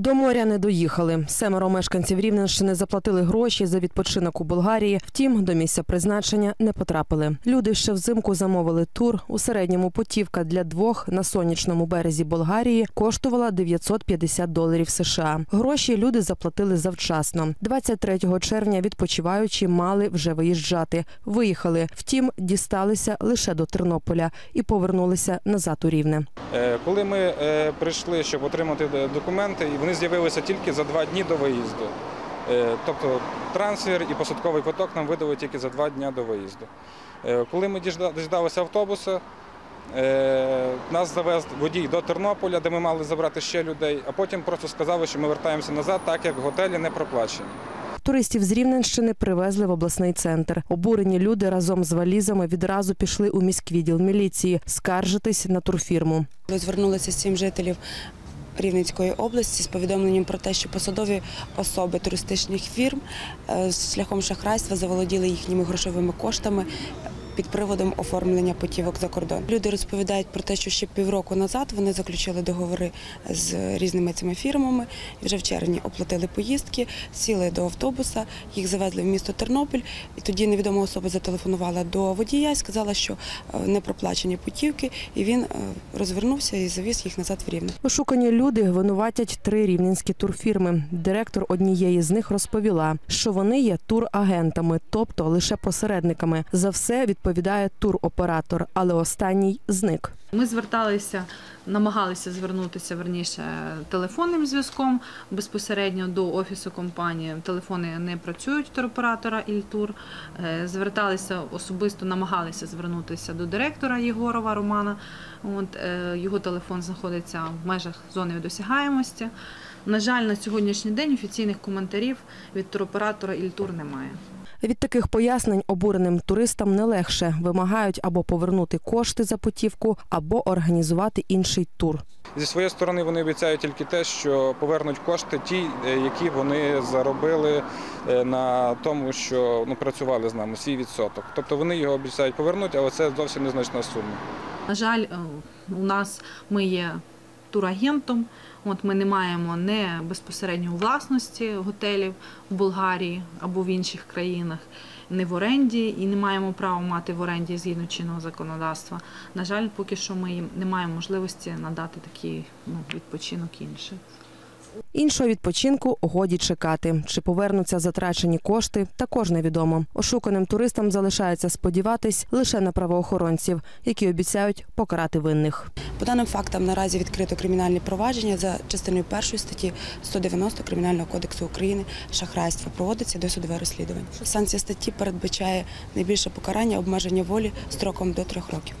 До моря не доїхали. Семеро мешканців Рівненщини заплатили гроші за відпочинок у Болгарії. Втім, до місця призначення не потрапили. Люди ще взимку замовили тур. У середньому путівка для двох на сонячному березі Болгарії коштувала 950 доларів США. Гроші люди заплатили завчасно. 23 червня відпочиваючі мали вже виїжджати. Виїхали. Втім, дісталися лише до Тернополя і повернулися назад у Рівне. Е, Коли ми е, прийшли, щоб отримати документи, і вони з'явилися тільки за два дні до виїзду. Е, Тобто трансфер і посадковий квиток нам видали тільки за два дні до виїзду. Е, Коли ми діжда- діждалися автобуса, е, нас завез водій до Тернополя, де ми мали забрати ще людей, а потім просто сказали, що ми вертаємося назад, так як готелі не проплачені. Туристів з Рівненщини привезли в обласний центр. Обурені люди разом з валізами відразу пішли у міськвідділ міліції скаржитись на турфірму. Коли звернулися сім жителів Рівненської області з повідомленням про те, що посадові особи туристичних фірм е, шляхом шахрайства заволоділи їхніми грошовими коштами. Під приводом оформлення путівок за кордон люди розповідають про те, що ще півроку назад вони заключили договори з різними цими фірмами. Вже в червні оплатили поїздки, сіли до автобуса, їх завезли в місто Тернопіль. І тоді невідома особа зателефонувала до водія і сказала, що е, не проплачені путівки, і він е, розвернувся і завіз їх назад в Рівне. Ошукані люди винуватять три рівненські турфірми. Директор однієї з них розповіла, що вони є турагентами, тобто лише посередниками. За все відповідає туроператор, але останній зник. Ми зверталися, намагалися звернутися верніше телефонним зв'язком безпосередньо до офісу компанії. Телефони не працюють туроператора Ільтур. Е, Зверталися особисто, намагалися звернутися до директора Єгорова Романа. От е, його телефон знаходиться в межах зони досягаємості. На жаль, на сьогоднішній день офіційних коментарів від туроператора Ільтур немає. Від таких пояснень обуреним туристам не легше вимагають або повернути кошти за путівку, або організувати інший тур. Зі своєї сторони вони обіцяють тільки те, що повернуть кошти ті, е, які вони заробили е, на тому, що ну, працювали з нами, свій відсоток. Тобто вони його обіцяють повернути, але це зовсім незначна сума. На жаль, е, у нас ми є турагентом. От ми не маємо не безпосередньо власності готелів в Болгарії або в інших країнах, не в оренді і не маємо права мати в оренді згідно чинного законодавства. На жаль, поки що ми не маємо можливості надати такий ну, відпочинок інший. Іншого відпочинку годі чекати. Чи повернуться затрачені кошти, також невідомо. Ошуканим туристам залишається сподіватись лише на правоохоронців, які обіцяють покарати винних. По даним фактам наразі відкрито кримінальне провадження за частиною першої статті 190 Кримінального кодексу України шахрайство проводиться досудове розслідування. Санкція статті передбачає найбільше покарання обмеження волі строком до трьох років.